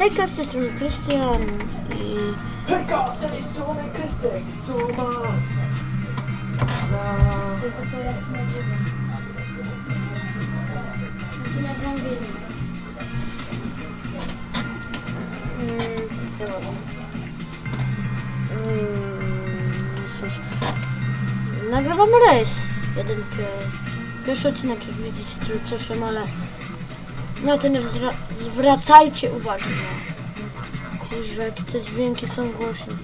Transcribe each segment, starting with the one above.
Hejka, z tej strony Krystian i Hejka, z tej strony Krystek, co ma. Mm, mm. Nagrywam rejs jedynkę. Pierwszy odcinek, jak widzicie, który przeszłem, ale na to nie zwra- zwracajcie uwagi kuźwa, jakie te dźwięki są głośne.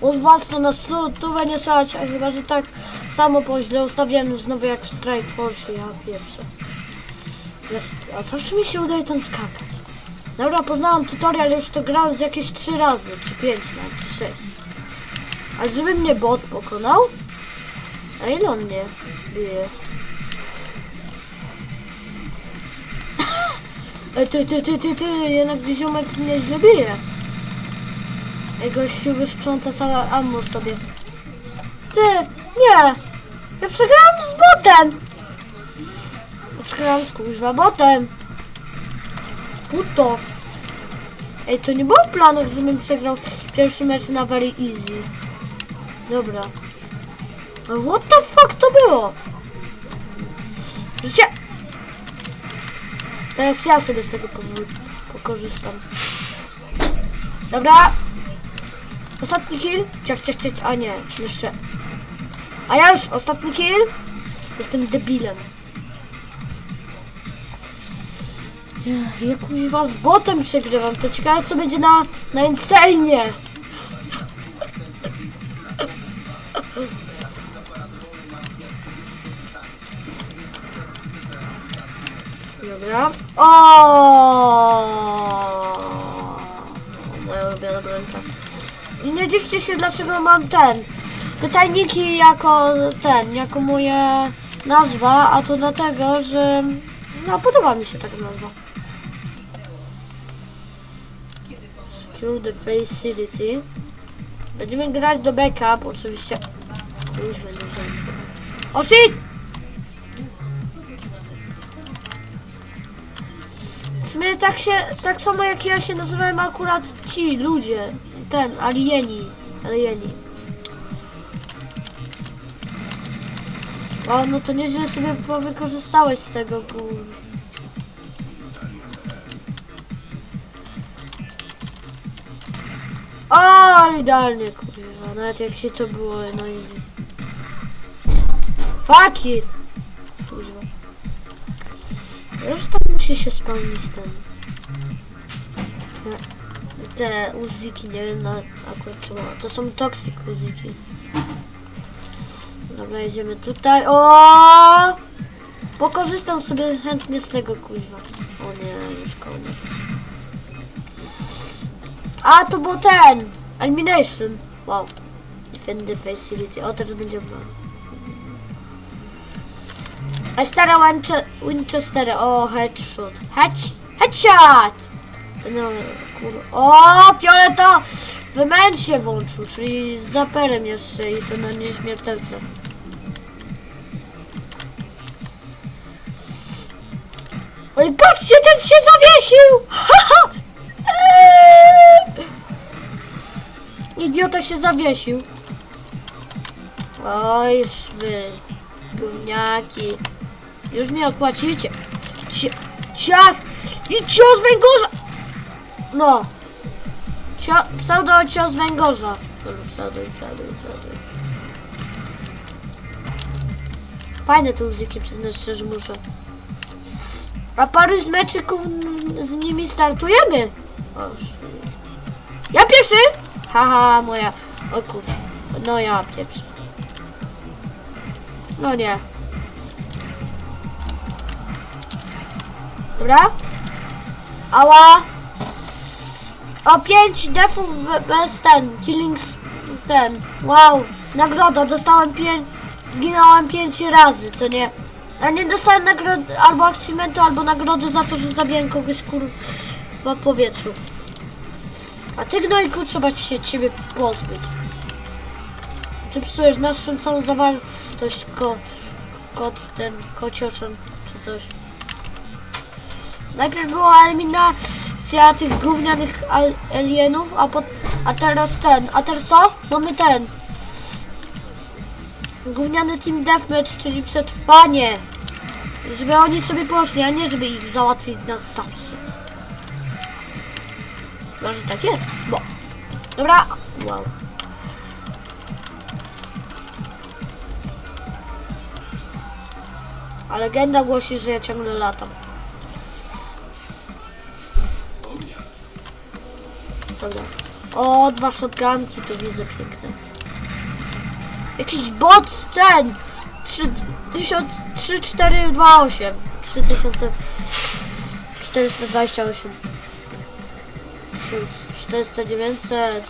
Od was to na stówę nie słychać, a chyba, że tak samo po źle znowu jak w Strike Force, ja pierwsze. A zawsze mi się udaje tam skakać. Dobra, poznałam tutorial, już to grałem z jakieś 3 razy, czy 5 nawet, czy 6. A żeby mnie bot pokonał? A ile on mnie bije? Ej, ty, ty, ty, ty, ty, jednak ziomek mnie źle bije. Ej, gościu wysprząta całe ammo sobie. Ty, nie! Ja przegrałam z botem! Ja przegrałam z kuźwa botem. Puto. Ej, to nie było w planach, żebym przegrał pierwszy mecz na very easy. Dobra. Ale what the fuck to było? Życie! Teraz ja sobie z tego pokorzystam. Dobra. Ostatni kill. Ciach, ciach, ciach. A nie, jeszcze. A ja już ostatni kill. Jestem debilem. Ja- Ja kuźwa z botem przegrywam. To ciekawe co będzie na, na insane. O! Moja ulubiona brońka. I nie dziwcie się dlaczego mam ten. Pytajniki jako ten, jako moje nazwa, a to dlatego, że no podoba mi się taka nazwa. Secure the facility. Będziemy grać do backup, oczywiście. Już będę wzięty. O shit! Sumie tak się, tak samo jak ja się nazywałem akurat ci ludzie. Ten, alieni. Alieni. O, no to nieźle sobie wykorzystałeś z tego, kur... O, idealnie, kurwa. Nawet jak się to było, no easy. Fuck it! Kurwa. Już tam musi się spełnić ten... Nie, Te uziki, nie wiem na akurat czemu. To są toxic uziki. Dobra, jedziemy tutaj. O! Pokorzystam sobie chętnie z tego kuźwa. O nie, już koniec. A, to był ten! Elimination. Wow. Defend the facility. O, teraz będzie broń. A stara Winche Winchester. O, headshot. Head headshot! No, kur... O, Fioleta! Wymęć się włączył, czyli z zaperem jeszcze i to na nieśmiertelce. Oj, patrzcie, ten się zawiesił! Eee! Idiota się zawiesił. Oj, szwy. Gówniaki. Już mnie odpłacicie. Cia- Ciach! I cios węgorza! No. Cio- pseudo cios węgorza. Pseudo, pseudo, pseudo. Fajne te muzyki, przyznać szczerze muszę. A paru z meczyków z nimi startujemy. O. Ja pierwszy! Haha, moja. O kur... No ja pierwszy. No nie. Dobra. Ała. O 5 defów be- bez ten. Killings ten. Wow. Nagroda. Dostałem 5. Zginąłem 5 razy, co nie? A nie dostałem nagrody albo achievementu, albo nagrody za to, że zabiłem kogoś kurwa w powietrzu. A ty gnojku trzeba się ciebie pozbyć. Ty psujesz naszą całą zawartość ko, kot ten kocioczon czy coś. Najpierw była eliminacja tych gównianych al- alienów, a, pot, a teraz ten, a teraz co? Mamy ten. Gówniany Team Deathmatch, czyli przetrwanie. Żeby oni sobie poszli, a nie żeby ich załatwić na zawsze. Może tak jest, bo... Dobra, wow. A legenda głosi, że ja ciągle latam. O, dwa shotgunki tu widzę piękne. Jakiś bot ten! 3428 3428 1400 900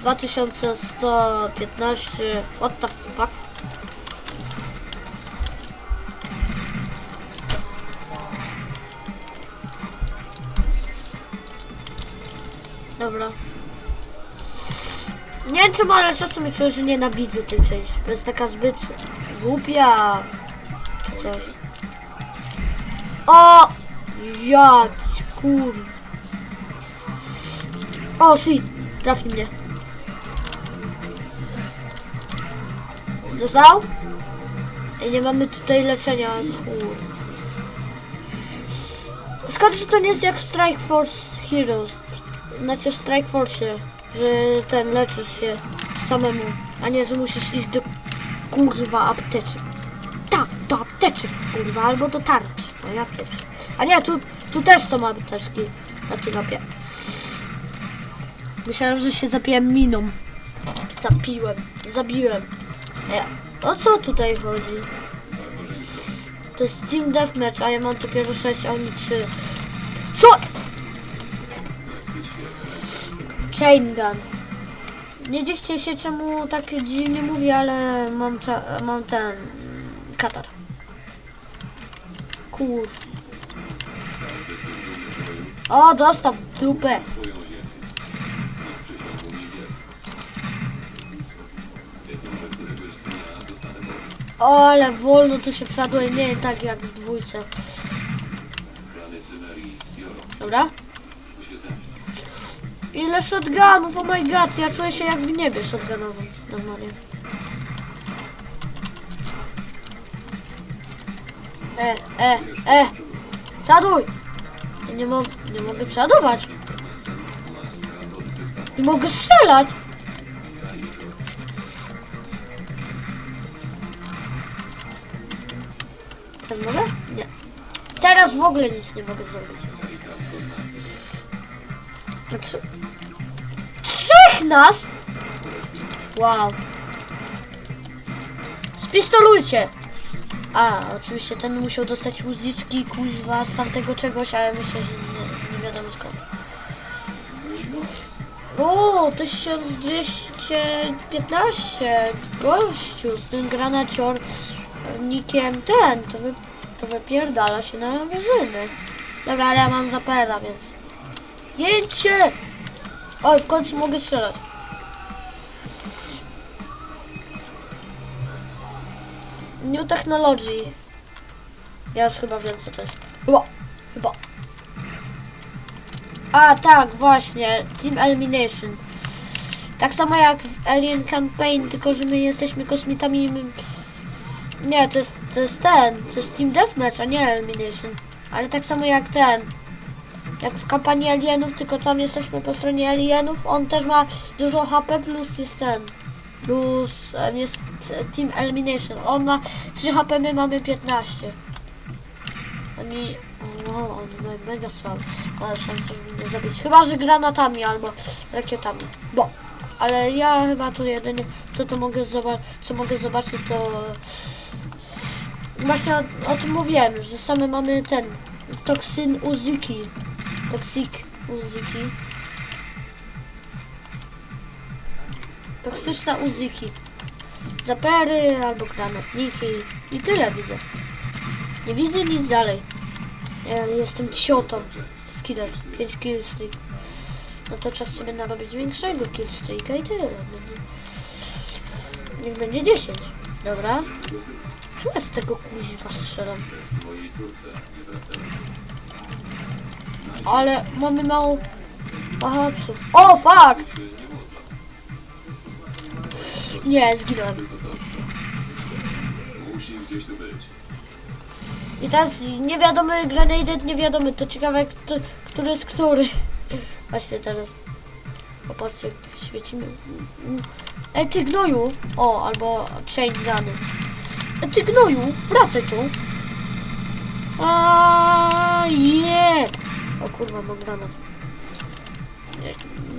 2115 What the fuck? Czemu, ale czasem czuję, że nienawidzę tej części. To jest taka zbyt głupia. Coś. O! Jać, kurwa. O, shit. Trafi mnie. Dostał? Ej, nie mamy tutaj leczenia, kurwa. Szkoda, że to nie jest jak Strike Force Heroes. Znaczy w Strike Force, że ten leczysz się samemu, a nie, że musisz iść do kurwa apteczek. Tak, do apteczek, kurwa, albo do tarczy. No ja pierwszy. A nie, tu, tu też są apteczki na tej mapie. Myślałem, że się zapiłem miną. Zapiłem, zabiłem. Ej, o co tutaj chodzi? To jest Team Deathmatch, a ja mam dopiero 6, a oni 3. Co? Chain Gun. Nie dziwcie się, czemu tak dziwnie mówię, ale mam, mam ten katar. Kur. O, dostał w dupę. O, ale wolno tu się przadłem, nie tak jak w dwójce. Dobra? Ile shotgunów, oh my god, ja czuję się jak w niebie shotgunowym, normalnie. E, e, e, przoduj! Ja nie, mo nie mogę przodować. Nie mogę strzelać! Teraz mogę? Nie. Teraz w ogóle nic nie mogę zrobić. Znaczy... Nas? Wow. Spistolujcie! A, oczywiście ten musiał dostać uziczki, kuźwa, z tamtego czegoś, ale myślę, że nie, nie wiadomo skąd. O, 1215! Gościu, z tym granaciornikiem ten, to, wy, to wypierdala się na wyżyny. Dobra, ale ja mam zapera, więc... Jedźcie! Oj, w końcu mogę strzelać. New Technology. Ja już chyba wiem co to jest. Chyba. Chyba. A tak, właśnie. Team Elimination. Tak samo jak w Alien Campaign, tylko że my jesteśmy kosmitami. Nie, to jest, to jest ten. To jest Team Deathmatch, a nie Elimination. Ale tak samo jak ten. Jak w kampanii Alienów, tylko tam jesteśmy po stronie Alienów. On też ma dużo HP, plus jest ten. Plus e, jest Team Elimination. On ma 3 HP, my mamy 15. Oni... Wow, oni mają mega słabe. Ale szansa, żeby mnie zabić. Chyba, że granatami albo rakietami. Bo. Ale ja chyba tu jedynie, co to mogę zobaczyć, co mogę zobaczyć, to... Właśnie o, o tym mówiłem, że same mamy ten toksyn Uzyki. Toksik Uzyki. Toksyczne Uzyki. Zapery albo granatniki. I tyle widzę. Nie widzę nic dalej. Ja jestem ciotą. Skiller. 5 killstreak. No to czas sobie narobić większego killstreaka i tyle. Niech będzie 10. Dobra. Czemu ja z tego kuźwa strzelam? Ale mamy mało... Aha, psów. O, fuck! Nie, zginąłem. I teraz niewiadomy grenade, niewiadomy, to ciekawe, kto, który jest który. Właśnie teraz. Popatrzcie, jak świecimy. Ej, ty gnoju! O, albo chain guny. Ej, ty gnoju, wracaj tu. A je! O kurwa, mam granat. Nie,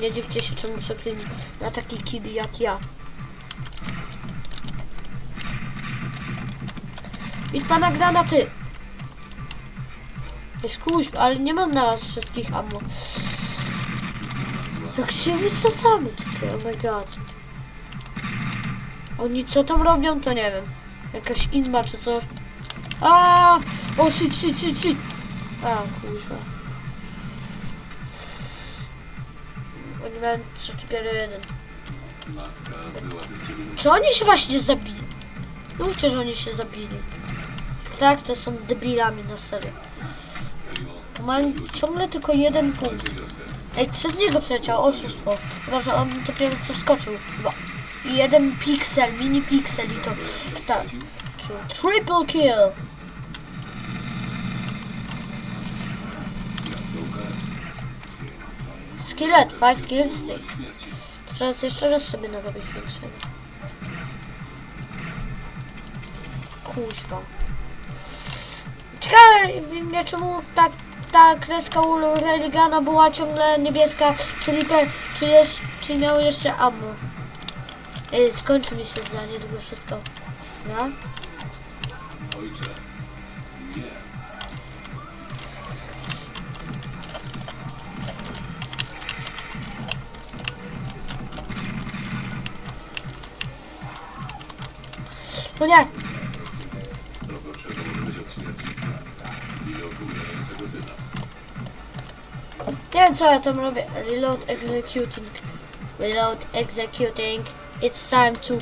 nie dziwcie się, czemu przeklini na taki kid jak ja. Bitwa na granaty! Wiesz, kuź, ale nie mam na was wszystkich ammo. Jak się wysasamy tutaj, oh my god. Oni co tam robią, to nie wiem. Jakaś inma czy coś. A, O shit, shit, shit, shit. A, kuźwa. Matka byłaby z ciebie Czy oni się właśnie zabili? Mówcie, że oni się zabili. Tak, to są debilami na serio. Mają ciągle tylko jeden punkt. Ej, przez niego przeciał oszustwo. Chyba, że on dopiero co wskoczył. Chyba. I jeden piksel, mini piksel i to sta- czy- Triple kill! Skillet, 5 kills, 3. Teraz jeszcze raz sobie narobić większego. Kuźwa. Ciekawe mnie czemu tak ta kreska u Religana była ciągle niebieska, czyli pe, czy, jest, czy miał jeszcze ammo. Skończy mi się za niedługo wszystko. Ja? Ojcze. Syna. nie wiem co ja tam. Reload executing. Reload executing. It's time to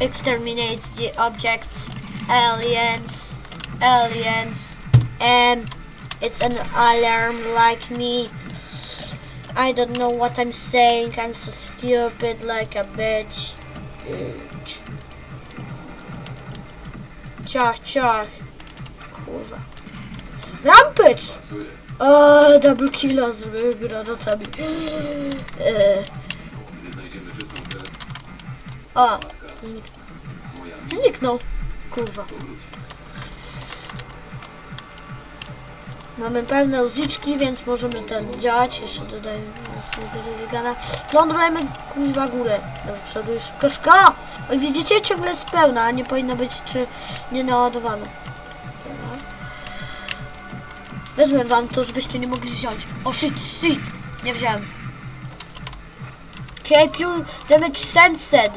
exterminate the objects. Aliens. Aliens. And it's an alarm like me. I don't know what I'm saying. I'm so stupid like a bitch. Bitch. Ciach, ciach. Kurwa. Rampage! O, double killa zrobiłem granatami. Eee, misja zniknął. Kurwa. Mamy pełne uziczki, więc możemy ten działać. Jeszcze dodajemy religana. Plądrujemy kuźwa górę. Do przodu już szybko, szybko! Oj, widzicie? Ciągle jest pełna, a nie powinna być czy nie naładowana. Wezmę wam to, żebyście nie mogli wziąć. O shit, shit! Nie wziąłem. Your damage sensed.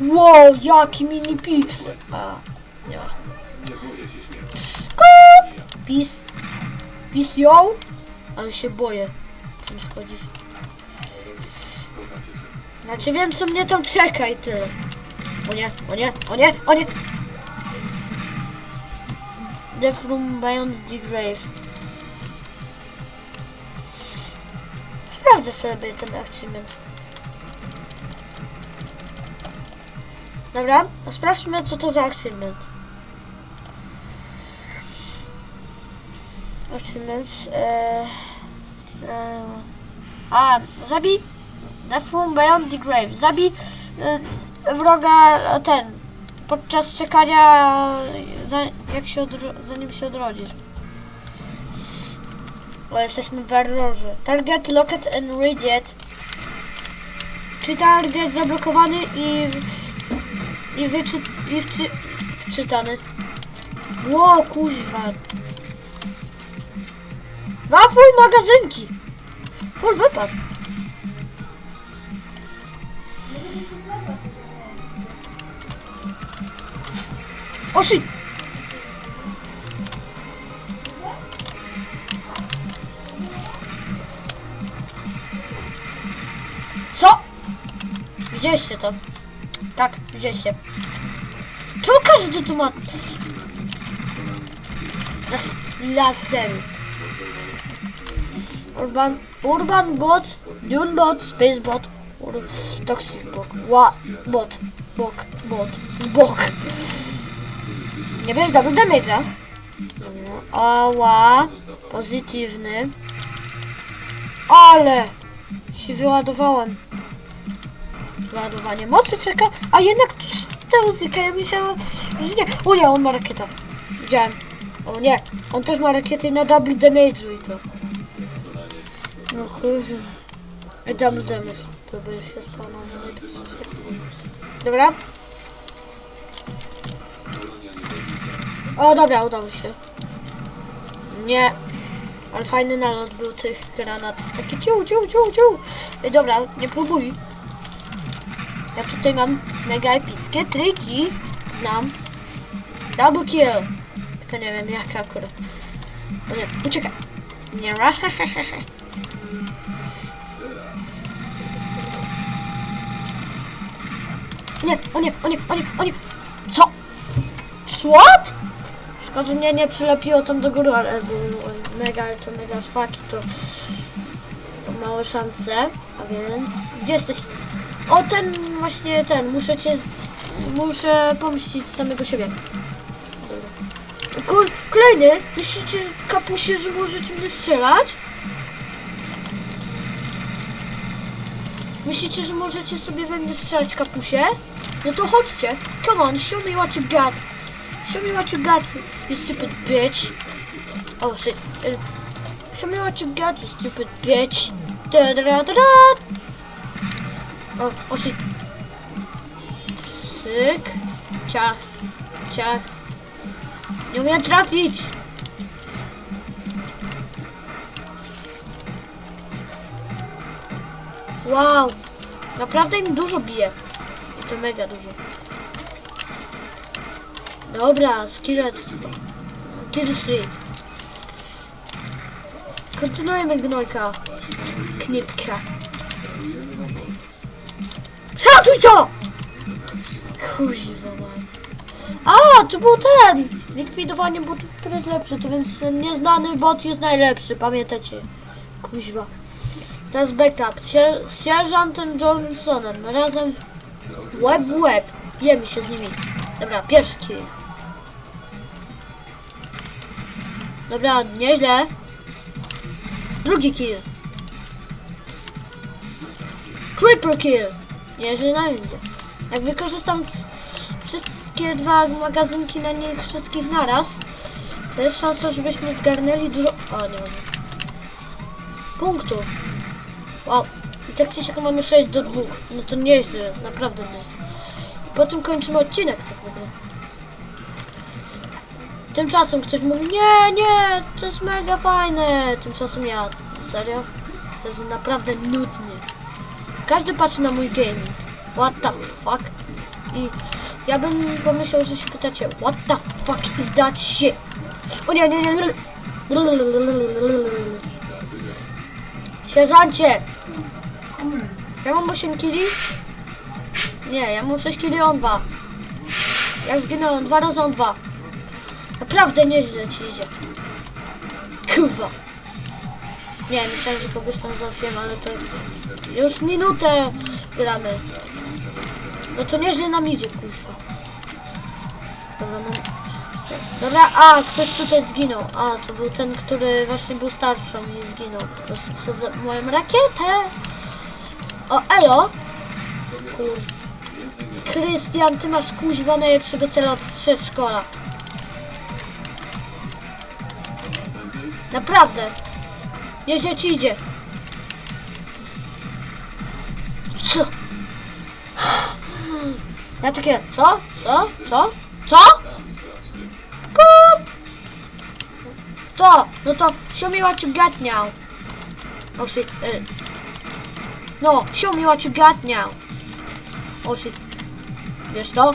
Wow, jaki mini pixel. A, nie ma. Nie boję się śmierci. Skup! Pis. Pis ją? Ale się boję. Cię, syn. Znaczy wiem co mnie tam czeka i tyle. O nie, o nie, o nie, o nie! Death Room Beyond the Grave. Sprawdzę sobie ten achievement. Dobra, a sprawdźmy co to za achievement. Achievements. Eee, eee, a, zabij Death Room Beyond the Grave. Zabij y, wroga e, ten podczas czekania jak się zanim się odrodzisz. Bo jesteśmy w errorze. Target locked and read Czy target zablokowany i i wyczy, i wczy, wczytany. Ło, kuźwa. Dwa full magazynki. Full wypas. O shit! Co? Widzieliście to? Tak, widzieliście. Czemu każdy tu ma... Las, lasery. Urban, Urban Bot, Dune Bot, Space Bot, Ur, Toxic Bot, Ła, Bot, Bok, Bot, Bok. Nie wiesz double damage'a? Ała, pozytywny. Ale się wyładowałem. Wyładowanie mocy czeka, a jednak te muzyka, ja myślałem, że nie. O nie, on ma rakietę. Widziałem. O nie, on też ma rakiety na double damage'u i to. No chuj. I double damage. To by się spawnował. Dobra. O dobra, udało się. Nie. Ale fajny nalot był tych granatów. Taki ciu, ciu, ciu, ciu. Ej, dobra, nie próbuj. Ja tutaj mam mega epickie triki. Znam. Double kill. Tylko nie wiem jak akurat. O nie, ra. Nie, o nie, o nie, o nie, o nie. Co? What? Szkoda, że mnie nie przylepiło tam do góry, ale mega, to mega szwaki, to, to małe szanse. A więc, gdzie jesteś? O, ten właśnie, ten, muszę cię, muszę pomścić samego siebie. Kol, kolejny? Myślicie, kapusie, że możecie mnie strzelać? Myślicie, że możecie sobie we mnie strzelać, kapusie? No to chodźcie. Come on, show me what you got. Show me what you got, you stupid bitch. Oh shit. Show me what you got, you stupid bitch. Da da da da oh shit. Syk. Ciach. Ciach. Nie umiem trafić. Wow. Naprawdę im dużo bije. I to mega dużo. Dobra, skillet. Kill streak. Kontynuujemy gnojka. Knipka. Szatuj to! Kuźwa. A, to był ten! Likwidowanie botów, który jest lepszy, to więc nieznany bot jest najlepszy, pamiętacie? Kuźwa. Teraz backup. Sier- sierżantem Johnsonem. Razem łeb w łeb. Bijemy się z nimi. Dobra, pierwszy kill. Dobra, nieźle. Drugi kill. Triple kill. Nieźle na będzie. Jak wykorzystam wszystkie dwa magazynki na nich wszystkich naraz, to jest szansa, żebyśmy zgarnęli dużo... O, nie. Punktów. Wow. I tak czy siak mamy 6 do 2. No to nieźle jest, naprawdę nieźle. I potem kończymy odcinek tak w ogóle. Tymczasem ktoś mówi, nie, nie, to jest mega fajne. Tymczasem ja, serio? To jest naprawdę nudnie. Każdy patrzy na mój gaming. What the fuck? I ja bym pomyślał, że się pytacie, what the fuck is that shit? O nie, nie, nie, nie. Sierżancie! Ja mam 8 kili? Nie, ja mam 6 kili, on 2. Ja zginąłem dwa razy on 2. Naprawdę nieźle ci idzie. Kurwa. Nie, myślałem, że kogoś tam załatwiłem, ale to już minutę gramy. No to nieźle nam idzie, kuźwa. Dobra, mam... Dobra, a, ktoś tutaj zginął. A, to był ten, który właśnie był starszą i zginął. Po prostu przez moją rakietę. O, elo! Krystian, ty masz kuźwa najlepszego cela od przedszkola. Naprawdę. Nieźle ci idzie. Co? Ja takie, co? Co? Co? Co? Kup! To, no to show me what you got now. Oh shit, y. No, show me what you got now. Oh shit. Wiesz to?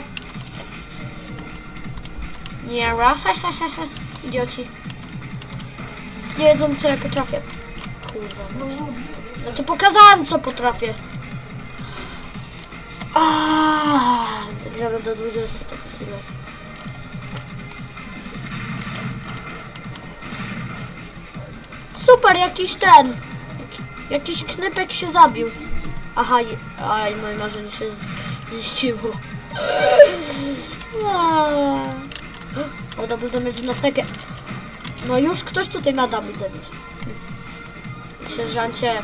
Nie, ra, he, he, he, he. Idioci. Nie jedzą co ja potrafię. Kurwa. No to pokazałem co potrafię. Gramy do 20 tak chwilę. Super, jakiś ten. jak- Jakiś knypek się zabił. Aha, aj, moje marzenie się ziściło. O, double damage na snajpie. No już ktoś tutaj ma double damage. Sierżancie,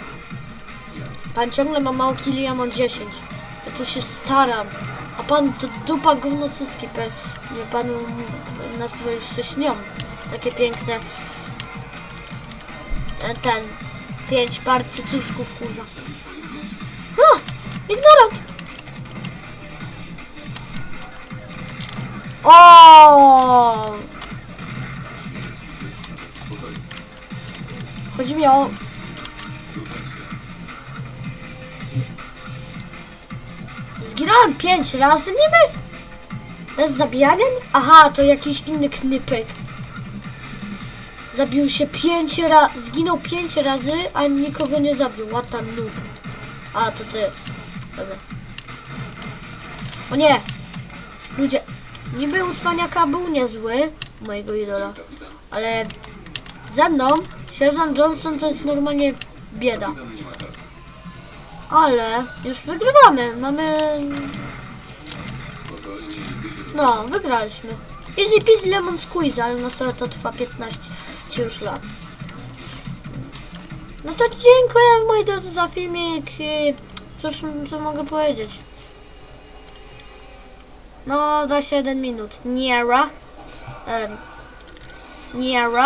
pan ciągle ma mało killi, ja mam 10. Ja tu się staram. A pan to dupa gówno cycki. Nie, Panu nas to już się śnią. Takie piękne. Ten, ten. Pięć par cycuszków, kurwa. Ha! Ignorant! O! Chodzi mi o... Zginąłem pięć razy niby? Bez zabijania? Aha, to jakiś inny knypek. Zabił się pięć razy, zginął pięć razy, a nikogo nie zabił. What a noob. A, to ty. Dobra. O nie! Ludzie, niby u cwaniaka był niezły, mojego idola, ale ze mną sierżant Johnson to jest normalnie bieda. Ale już wygrywamy. Mamy. No, wygraliśmy. Easy peasy lemon squeeze, ale stole to trwa 15 już lat. No to dziękuję moi drodzy za filmik. i Cóż, co mogę powiedzieć? No, 27 minut. Niera. Em, Niera.